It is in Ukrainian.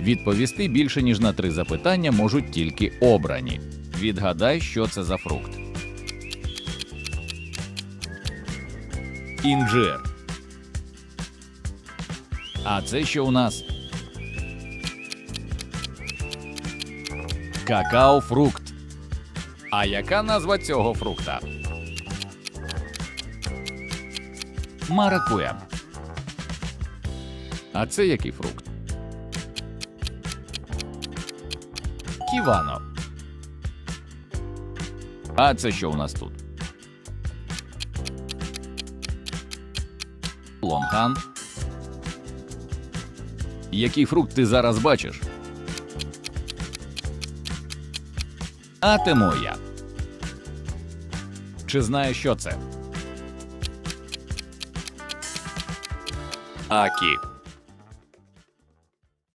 Відповісти більше ніж на три запитання можуть тільки обрані. Відгадай, що це за фрукт. Інжир. А це що у нас? Какао-фрукт. А яка назва цього фрукта? Маракуя. А це який фрукт? Ківано. А це що у нас тут? Лонган. Який фрукт ти зараз бачиш? А ти моя. Чи знаєш, що це? Акі.